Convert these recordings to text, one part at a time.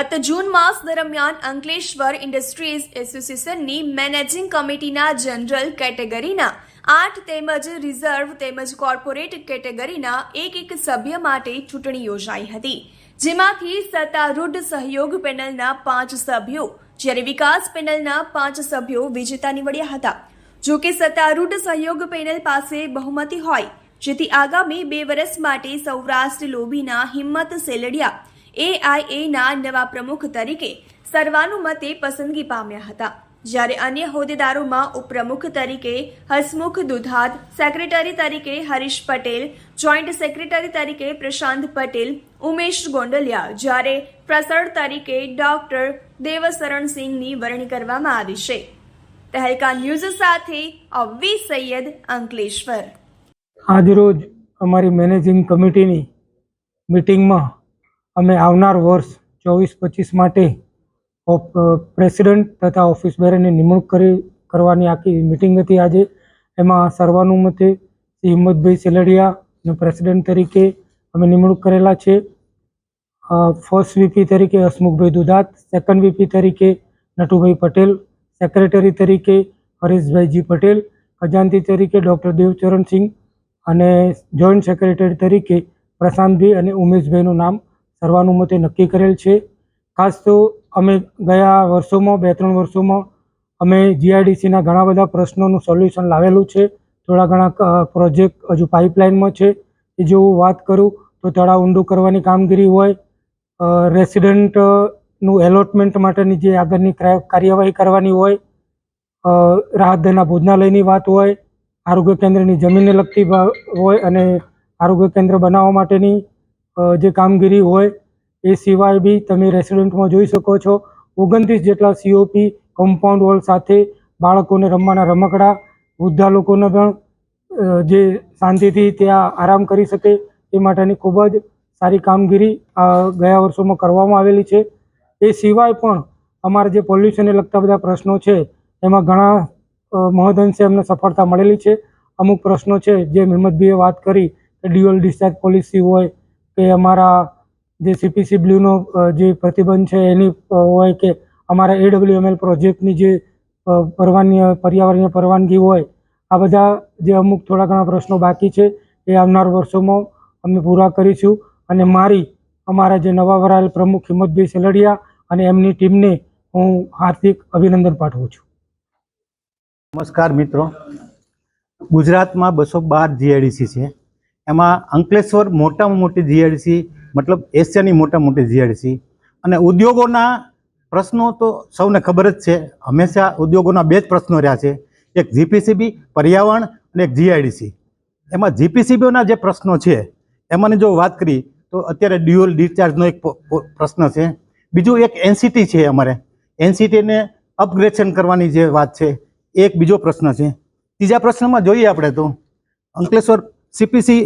ગત જૂન માસ દરમિયાન અંકલેશ્વર ઇન્ડસ્ટ્રીઝ એસોસિએશનની મેનેજિંગ કમિટીના જનરલ કેટેગરીના આઠ તેમજ રિઝર્વ તેમજ કોર્પોરેટ કેટેગરીના એક એક સભ્ય માટે ચૂંટણી યોજાઈ હતી, જેમાંથી સત્તારૂઢ સહયોગ પેનલના પાંચ સભ્યો, જ્યારે વિકાસ પેનલના પાંચ સભ્યો વિજેતા નીવડ્યા હતા. જો કે સત્તારૂઢ સહયોગ પેનલ પાસે બહુમતી હોય, જેથી આગામી બે વર્ષ માટે સૌરાષ્ટ્ર લોબીના હિંમત સેલડિયા એઆઈએના નવા પ્રમુખ તરીકે સર્વાનુમતે પસંદગી પામ્યા હતા. જ્યારે અન્ય હોદ્દેદારોમાં ઉપપ્રમુખ તરીકે હસમુખ દુધાત, સેક્રેટરી તરીકે હરીશ પટેલ, જોઈન્ટ સેક્રેટરી તરીકે પ્રશાંત પટેલ, ઉમેશ ગોંડલિયા, જ્યારે પ્રસર તરીકે ડોક્ટર દેવસરણસિંહની વરણી કરવામાં આવી છે. તહેલકા ન્યૂઝ સાથે અવ્વી સૈયદ અંકલેશ્વર. આજરોજ અમારી મેનેજિંગ કમિટીની મિટિંગમાં અમે આવનાર વર્ષ ચોવીસ પચીસ માટે પ્રેસિડેન્ટ તથા ઓફિસ બેરની નિમણૂક કરી, કરવાની આખી મિટિંગ હતી આજે. એમાં સર્વાનુમતે શ્રી હિંમતભાઈ સેલડિયાને પ્રેસિડન્ટ તરીકે અમે નિમણૂક કરેલા છે. ફર્સ્ટ વીપી તરીકે હસમુખભાઈ દુધાત, સેકન્ડ વીપી તરીકે નટુભાઈ પટેલ, સેક્રેટરી તરીકે હરીશભાઈજી પટેલ ખજાનતી તરીકે ડૉક્ટર દેવચરણસિંહ અને જોઈન્ટ સેક્રેટરી તરીકે પ્રશાંતભાઈ અને ઉમેશભાઈનું નામ સર્વાનુમતે નક્કી કરેલ છે. ખાસ તો અમે ગયા વર્ષોમાં, બે ત્રણ વર્ષોમાં અમે જીઆઈડીસીના ઘણા બધા પ્રશ્નોનું સોલ્યુશન લાવેલું છે. થોડા ઘણા પ્રોજેક્ટ હજુ પાઇપલાઇનમાં છે. એ જો હું વાત કરું તો તળાવ ઊંડું કરવાની કામગીરી હોય રેસિડન્ટનું એલોટમેન્ટ માટેની જે આગળની ક્રા- કાર્યવાહી કરવાની હોય રાહત દરના ભોજનાલયની વાત હોય, આરોગ્ય કેન્દ્રની જમીનને લગતી હોય અને આરોગ્ય કેન્દ્ર બનાવવા માટેની જે કામગીરી હોય એ સિવાય બી તમે રેસિડેન્ટમાં જોઈ શકો છો. ઓગણત્રીસ જેટલા સીઓપી કમ્પાઉન્ડ વોલ સાથે બાળકોને રમવાના રમકડા, વૃદ્ધા લોકોને પણ જે શાંતિથી ત્યાં આરામ કરી શકે એ માટેની ખૂબ જ સારી કામગીરી ગયા વર્ષોમાં કરવામાં આવેલી છે. એ સિવાય પણ અમારા જે પોલ્યુશનને લગતા બધા પ્રશ્નો છે, એમાં ઘણા મહદઅંશે અમને સફળતા મળેલી છે. અમુક પ્રશ્નો છે જેમ હિંમતભાઈએ વાત કરી કે ડ્યુઅલ ડિસ્ચાર્જ પોલિસી હોય કે અમારા જે સીપીસી બ્લ્યુનો જે પ્રતિબંધ છે, એની હોય કે અમારા એડબ્લ્યુએમએલ પ્રોજેક્ટની જે પરવાની પર્યાવરણીય પરવાનગી હોય, આ બધા જે અમુક થોડા ઘણા પ્રશ્નો બાકી છે, એ આવનાર વર્ષોમાં અમે પૂરા કરીશું. અને મારી, અમારા જે નવા વરાયેલ પ્રમુખ હિંમતભાઈ સેલડિયા અને એમની ટીમને હું હાર્દિક અભિનંદન પાઠવું છું. નમસ્કાર મિત્રો. ગુજરાતમાં બસો બાર જીઆઈડીસી છે. એમાં અંકલેશ્વર મોટામાં મોટી જીઆઈડીસી મતલબ એશિયાની મોટા મોટી જીઆઈડીસી અને ઉદ્યોગોના પ્રશ્નો તો સૌને ખબર જ છે. હંમેશા ઉદ્યોગોના બે જ પ્રશ્નો રહ્યા છે. એક જીપીસીબી પર્યાવરણ અને એક જીઆઈડીસી એમાં જીપીસીબીઓના જે પ્રશ્નો છે, એમાંની જો વાત કરી, તો અત્યારે ડ્યુઅલ ડિસ્ચાર્જનો એક પ્રશ્ન છે. બીજું એક એનસીટી છે અમારે. એનસીટીને અપગ્રેડેશન કરવાની જે વાત છે, એ એક બીજો પ્રશ્ન છે. ત્રીજા પ્રશ્નમાં જોઈએ આપણે તો. અંકલેશ્વર સીપીસી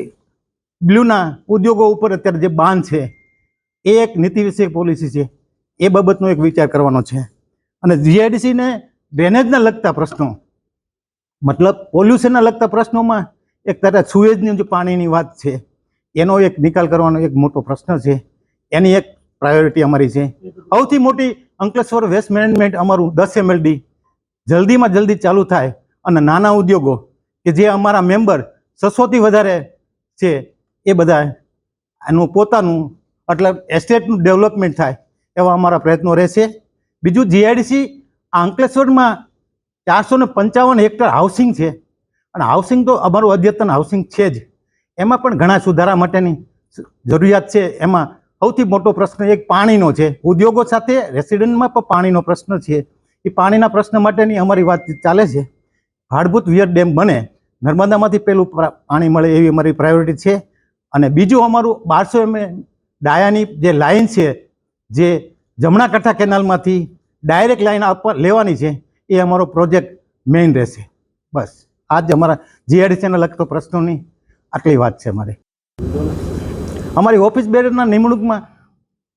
બ્લ્યુના ઉદ્યોગો ઉપર અત્યારે જે બાન છે, એ એક નીતિ વિષયક પોલિસી છે. એ બાબતનો એક વિચાર કરવાનો છે. અને જીઆઈડીસીને ડ્રેનેજને લગતા પ્રશ્નો, મતલબ પોલ્યુશનના લગતા પ્રશ્નોમાં એક તરત સુએજની જે પાણીની વાત છે, એનો એક નિકાલ કરવાનો એક મોટો પ્રશ્ન છે. એની એક પ્રાયોરિટી અમારી છે. સૌથી મોટી અંકલેશ્વર વેસ્ટ મેનેજમેન્ટ અમારું દસ એમએલડી જલ્દીમાં જલ્દી ચાલુ થાય અને નાના ઉદ્યોગો કે જે અમારા મેમ્બર છસોથી વધારે છે એ બધા એનું પોતાનું, એટલે એસ્ટેટનું ડેવલપમેન્ટ થાય એવા અમારા પ્રયત્નો રહેશે. બીજું જીઆઈડીસી અંકલેશ્વરમાં ચારસો ને પંચાવન હેક્ટર હાઉસિંગ છે. અને હાઉસિંગ તો અમારું અદ્યતન હાઉસિંગ છે જ. એમાં પણ ઘણા સુધારા માટેની જરૂરિયાત છે. એમાં સૌથી મોટો પ્રશ્ન એક પાણીનો છે. ઉદ્યોગો સાથે રેસિડન્ટમાં પણ પાણીનો પ્રશ્ન છે. એ પાણીના પ્રશ્ન માટેની અમારી વાતચીત ચાલે છે. ભાડભૂત વિયર ડેમ બને નર્મદામાંથી પેલું પાણી મળે એવી અમારી પ્રાયોરિટી છે. અને બીજું અમારું બારસો એમ ડાયાની જે લાઇન છે, જે જમણા કઠા કેનાલમાંથી ડાયરેક્ટ લાઇન આપવા લેવાની છે, એ અમારો પ્રોજેક્ટ મેઇન રહેશે. બસ. આ જ અમારા જીઆરડીસીને લગતો પ્રશ્નોની આટલી વાત છે અમારી. અમારી ઓફિસ બેરના નિમણૂકમાં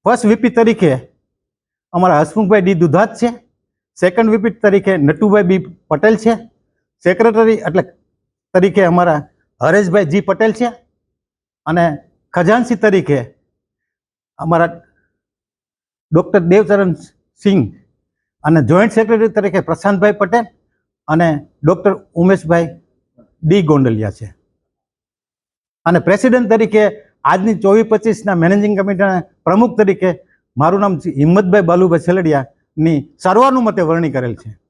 ફર્સ્ટ વીપી તરીકે અમારા હસમુખભાઈ ડી દુધાત છે. સેકન્ડ વીપી તરીકે નટુભાઈ બી પટેલ છે. સેક્રેટરી એટલે તરીકે અમારા હરેશભાઈ જી પટેલ છે અને ખજાનસી તરીકે અમારા ડૉક્ટર દેવચરણ સિંહ અને જોઈન્ટ સેક્રેટરી તરીકે પ્રશાંતભાઈ પટેલ અને ડૉક્ટર ઉમેશભાઈ ડી ગોંડલિયા છે. અને પ્રેસિડેન્ટ તરીકે આજની ચોવીસ પચીસના મેનેજિંગ કમિટીના પ્રમુખ તરીકે મારું નામ હિંમતભાઈ બાલુભાઈ છેલડિયાની સર્વાનુમતે વરણી કરેલ છે.